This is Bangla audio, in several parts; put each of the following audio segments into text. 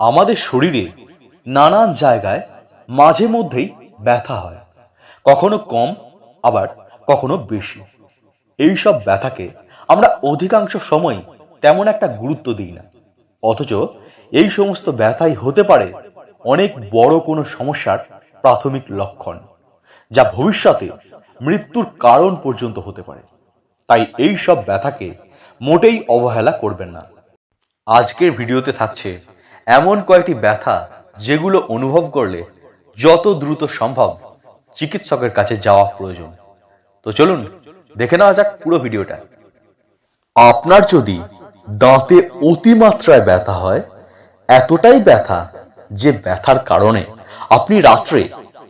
আমাদের শরীরে নানান জায়গায় মাঝে মধ্যেই ব্যথা হয়। কখনো কম, আবার কখনো বেশি। এই সব ব্যথাকে আমরা অধিকাংশ সময় তেমন একটা গুরুত্ব দিই না। অথচ এই সমস্ত ব্যথাই হতে পারে অনেক বড় কোনো সমস্যার প্রাথমিক লক্ষণ, যা ভবিষ্যতে মৃত্যুর কারণ পর্যন্ত হতে পারে। তাই এই সব ব্যথাকে মোটেই অবহেলা করবেন না। আজকের ভিডিওতে থাকছে এমন কয়েকটি ব্যথা যেগুলো অনুভব করলে যত দ্রুত সম্ভব চিকিৎসকের কাছে যাওয়া প্রয়োজন। তো চলুন, দেখে নেওয়া যাক পুরো ভিডিওটা। আপনার যদি দাঁতে অতিমাত্রায় ব্যথা হয়, এতটাই ব্যথা যে ব্যথার কারণে আপনি রাত্রে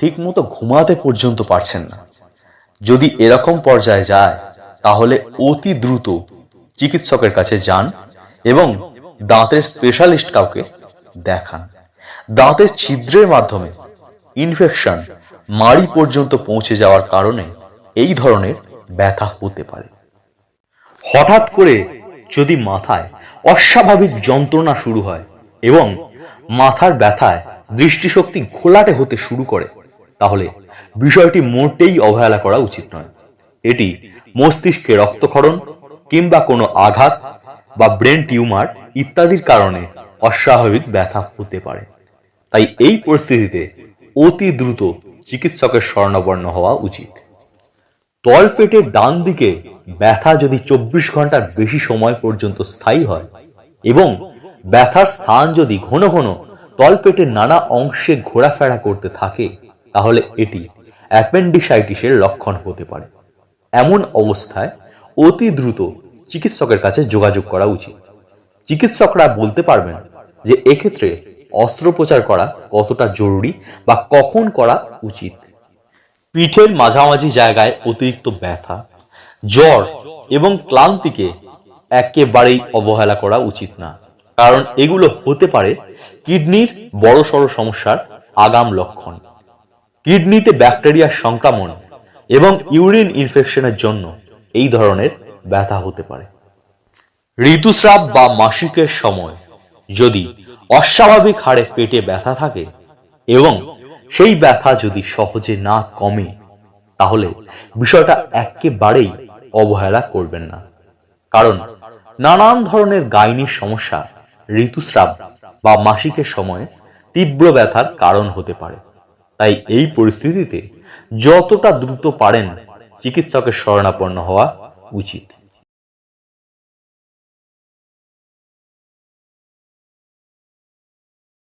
ঠিকমতো ঘুমাতে পর্যন্ত পারছেন না। যদি এরকম পর্যায়ে যায়, তাহলে অতি দ্রুত চিকিৎসকের কাছে যান এবং দাঁতের স্পেশালিস্ট কাউকে দেখান। দাঁতের ছিদ্রের মাধ্যমে ইনফেকশন মাড়ি পর্যন্ত পৌঁছে যাওয়ার কারণে এই ধরনের ব্যথা হতে পারে। হঠাৎ করে যদি মাথায় অস্বাভাবিক যন্ত্রণা শুরু হয় এবং মাথার ব্যথায় দৃষ্টিশক্তি ঘোলাটে হতে শুরু করে, তাহলে বিষয়টি মোটেই অবহেলা করা উচিত নয়। এটি মস্তিষ্কে রক্তক্ষরণ কিংবা কোনো আঘাত বা ব্রেন টিউমার ইত্যাদির কারণে অস্বাভাবিক ব্যথা হতে পারে। তাই এই পরিস্থিতিতে অতি দ্রুত চিকিৎসকের স্বর্ণবর্ণ হওয়া উচিত। তলপেটের ডান দিকে ব্যথা যদি চব্বিশ ঘণ্টার বেশি সময় পর্যন্ত স্থায়ী হয় এবং ব্যথার স্থান যদি ঘন ঘন তলপেটের নানা অংশে ঘোরাফেরা করতে থাকে, তাহলে এটি অ্যাপেন্ডিসাইটিসের লক্ষণ হতে পারে। এমন অবস্থায় অতি দ্রুত চিকিৎসকের কাছে যোগাযোগ করা উচিত। চিকিৎসকরা বলতে পারবেন যে এক্ষেত্রে অস্ত্রোপচার করা কতটা জরুরি বা কখন করা উচিত? পিঠের মাঝামাঝি জায়গায় অতিরিক্ত ব্যথা, জ্বর এবং ক্লান্তিকে একেবারেই অবহেলা করা উচিত না। কারণ এগুলো হতে পারে কিডনির বড়সড় সমস্যার আগাম লক্ষণ। কিডনিতে ব্যাকটেরিয়ার সংক্রমণ এবং ইউরিন ইনফেকশনের জন্য এই ধরনের ব্যথা হতে পারে। ঋতুস্রাব বা মাসিকের সময় যদি অস্বাভাবিক হারে পেটে ব্যথা থাকে এবং সেই ব্যথা যদি সহজে না কমে, তাহলে বিষয়টা একেবারেই অবহেলা করবেন না। কারণ নানান ধরনের গাইনির সমস্যা, ঋতুস্রাব বা মাসিকের সময় তীব্র ব্যথার কারণ হতে পারে। তাই এই পরিস্থিতিতে যতটা দ্রুত পারেন চিকিৎসকের শরণাপন্ন হওয়া উচিত।